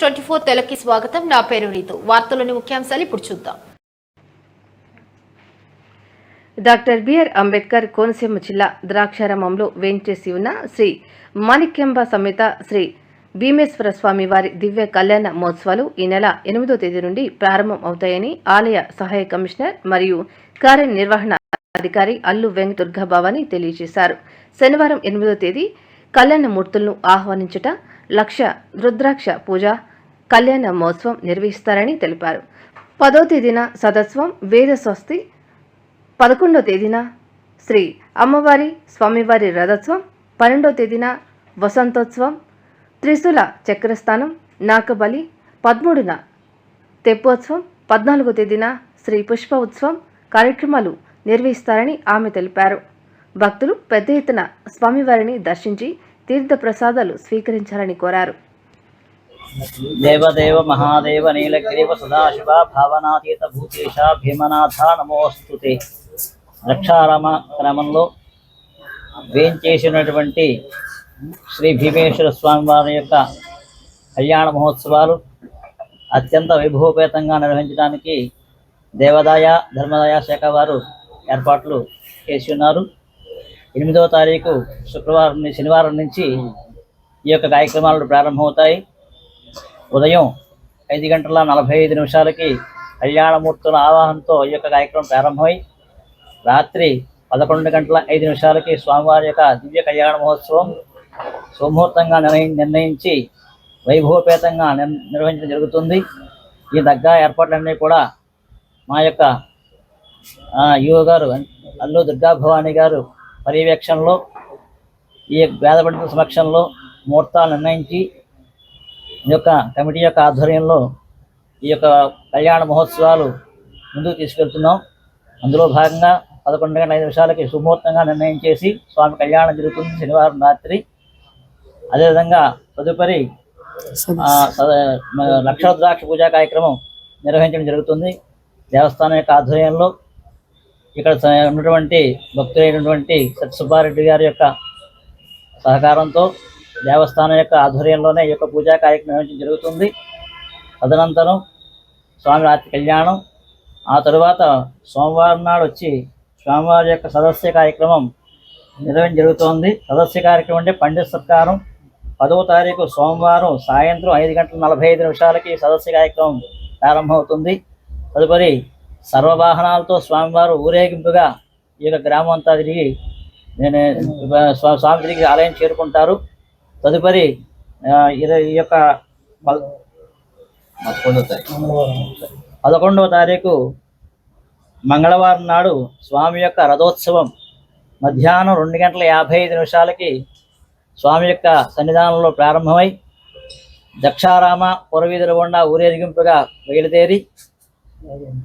Twenty four తెలకి స్వాగతం. నా పేరు రీతు. వార్తలోని ముఖ్యాంశాలు ఇప్పుడు చూద్దాం. డాక్టర్ బిఆర్ అంబేద్కర్ కోనసీమ జిల్లా ద్రాక్షారామంలో వేంచేసి ఉన్న శ్రీ మాణిక్యంబ సమేత శ్రీ భీమేశ్వర స్వామి వారి దివ్య కళ్యాణ మహోత్సవాలు ఈ నెల ఎనిమిదో తేదీ నుండి ప్రారంభం అవుతాయని ఆలయ సహాయ కమిషనర్ మరియు కార్యనిర్వహణ అధికారి అల్లు వెంకట దుర్గాభవాని తెలియజేశారు. శనివారం ఎనిమిదో తేదీ కళ్యాణ మూర్తులను ఆహ్వానించుట లక్ష రుద్రాక్ష పూజ కళ్యాణ మహోత్సవం నిర్వహిస్తారని తెలిపారు. పదో తేదీన సదస్వం వేద స్వస్తి. పదకొండో తేదీన శ్రీ అమ్మవారి స్వామివారి రథోత్సవం. పన్నెండో తేదీన వసంతోత్సవం. త్రిశూల చక్రస్థానం నాకబలి. పదమూడున తెప్పోత్సవం. పద్నాలుగో తేదీన శ్రీ పుష్ప ఉత్సవం కార్యక్రమాలు నిర్వహిస్తారని ఆమె తెలిపారు. భక్తులు పెద్ద ఎత్తున స్వామివారిని దర్శించి తీర్థ ప్రసాదాలు స్వీకరించాలని కోరారు. దేవదేవ మహాదేవ నీలగ్రీవ సదాశివ భావనాతీత భూతేశ భీమనాథ నమోస్తుతే రక్షారామ క్రమంలో వేంచేసినటువంటి శ్రీ భీమేశ్వర స్వామి వారి యొక్క కళ్యాణ మహోత్సవాలు అత్యంత వైభవపేతంగా నిర్వహించడానికి దేవాదాయ ధర్మదాయ శాఖ వారు ఏర్పాట్లు చేసి ఉన్నారు. ఎనిమిదవ తారీఖు శుక్రవారం శనివారం నుంచి ఈ యొక్క కార్యక్రమాలు ప్రారంభమవుతాయి. ఉదయం ఐదు గంటల నలభై ఐదు నిమిషాలకి కళ్యాణమూర్తుల ఆవాహనతో ఈ యొక్క కార్యక్రమం ప్రారంభమై రాత్రి పదకొండు గంటల ఐదు నిమిషాలకి స్వామివారి యొక్క దివ్య కళ్యాణ మహోత్సవం సుముహూర్తంగా నిర్ణయి నిర్ణయించి వైభవపేతంగా నిర్- నిర్వహించడం జరుగుతుంది. ఈ దగ్గర ఏర్పాట్లన్నీ కూడా మా యొక్క యువ గారు అల్లు దుర్గా భవానీ గారు పర్యవేక్షణలో ఈ వేద పండితుల సమక్షంలో ముహూర్తాలు నిర్ణయించి ఈ యొక్క కమిటీ యొక్క ఆధ్వర్యంలో ఈ యొక్క కళ్యాణ మహోత్సవాలు ముందుకు తీసుకెళ్తున్నాం. అందులో భాగంగా పదకొండు గంటల ఐదు నిమిషాలకి సుముహూర్తంగా నిర్ణయం చేసి స్వామి కళ్యాణం జరుగుతుంది శనివారం రాత్రి. అదేవిధంగా తదుపరి మ- లక్షరుద్రాక్ష పూజా కార్యక్రమం నిర్వహించడం జరుగుతుంది. దేవస్థానం యొక్క ఆధ్వర్యంలో ఇక్కడ ఉన్నటువంటి భక్తులైనటువంటి సత్యసుబ్బారెడ్డి గారి యొక్క సహకారంతో దేవస్థానం యొక్క ఆధ్వర్యంలోనే ఈ యొక్క పూజా కార్యక్రమం జరుగుతుంది. తదనంతరం స్వామి రాత్రి కళ్యాణం ఆ తరువాత సోమవారం నాడు వచ్చి స్వామివారి యొక్క సదస్య కార్యక్రమం నిర్వహించడం జరుగుతోంది. సదస్య కార్యక్రమం అంటే పండిత సత్కారం. పదవ తారీఖు సోమవారం సాయంత్రం ఐదు గంటల నలభై ఐదు నిమిషాలకి సదస్య కార్యక్రమం ప్రారంభమవుతుంది. తదుపరి సర్వవాహనాలతో స్వామివారు ఊరేగింపుగా ఈ యొక్క గ్రామం అంతా తిరిగి నేను స్వామి తిరిగి ఆలయం చేరుకుంటారు. తదుపరి ఈ యొక్క పదకొండవ తారీఖు. మంగళవారం నాడు స్వామి యొక్క రథోత్సవం మధ్యాహ్నం రెండు గంటల యాభై ఐదు నిమిషాలకి స్వామి యొక్క సన్నిధానంలో ప్రారంభమై దక్షారామ పురవీధుల గుండా ఊరేగింపుగా బయలుదేరి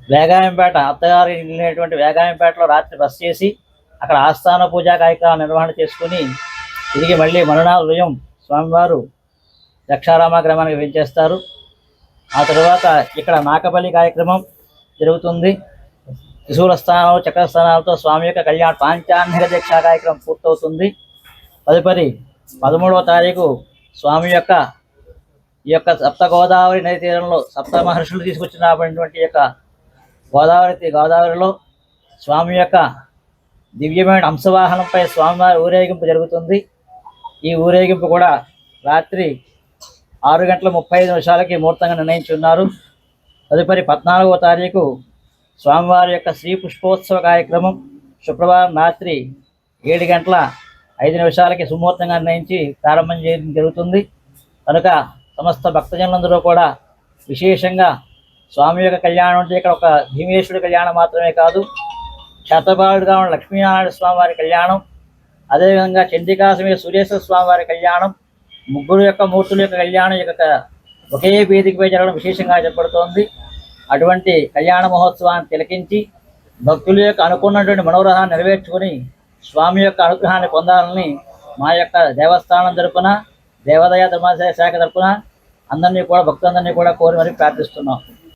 వేగాయంపేట అత్తగారి వెళ్ళినటువంటి వేగాయంపేటలో రాత్రి బస్ చేసి అక్కడ ఆస్థాన పూజా కార్యక్రమాలు నిర్వహణ చేసుకుని తిరిగి మళ్ళీ మరునాడు ఉదయం స్వామివారు దక్షారామ గ్రామానికి వెళ్ళేస్తారు ఆ తర్వాత ఇక్కడ నాకపల్లి కార్యక్రమం జరుగుతుంది. త్రిశూల స్థానాలు చక్రస్థానాలతో స్వామి యొక్క కళ్యాణ పాంచాన్నిక దీక్ష కార్యక్రమం పూర్తవుతుంది. తదుపరి పదమూడవ తారీఖు స్వామి యొక్క ఈ యొక్క సప్త గోదావరి నది తీరంలో సప్త మహర్షులు తీసుకొచ్చినటువంటి యొక్క గోదావరి గోదావరిలో స్వామి యొక్క దివ్యమైన అంశవాహనంపై స్వామివారి ఊరేగింపు జరుగుతుంది. ఈ ఊరేగింపు కూడా రాత్రి ఆరు గంటల ముప్పై ఐదు నిమిషాలకి ముహూర్తంగా నిర్ణయించి ఉన్నారు తదుపరి పద్నాలుగవ తారీఖు స్వామివారి యొక్క శ్రీ పుష్పోత్సవ కార్యక్రమం శుక్రవారం రాత్రి ఏడు గంటల ఐదు నిమిషాలకి సుముహూర్తంగా నిర్ణయించి ప్రారంభం చేయడం జరుగుతుంది. కనుక సమస్త భక్తజనులందరూ కూడా విశేషంగా స్వామి యొక్క కళ్యాణం అంటే ఇక్కడ ఒక భీమేశ్వరుడి కళ్యాణం మాత్రమే కాదు శతబాలుడుగా ఉన్న లక్ష్మీనారాయణ స్వామి వారి కళ్యాణం అదేవిధంగా చండికా సురేశ్వర సూర్యేశ్వర స్వామి వారి కళ్యాణం ముగ్గురు యొక్క మూర్తుల యొక్క కళ్యాణం యొక్క ఒకే వేదికపై జరగడం విశేషంగా చెప్పబడుతోంది అటువంటి కళ్యాణ మహోత్సవాన్ని తిలకించి భక్తుల యొక్క అనుకున్నటువంటి మనోరహాన్ని నెరవేర్చుకొని స్వామి యొక్క అనుగ్రహాన్ని పొందాలని మా యొక్క దేవస్థానం తరపున దేవాదాయ ధర్మాదాయ శాఖ తరపున అందరినీ కూడా భక్తులందరినీ కూడా కోరి మరి ప్రార్థిస్తున్నాం.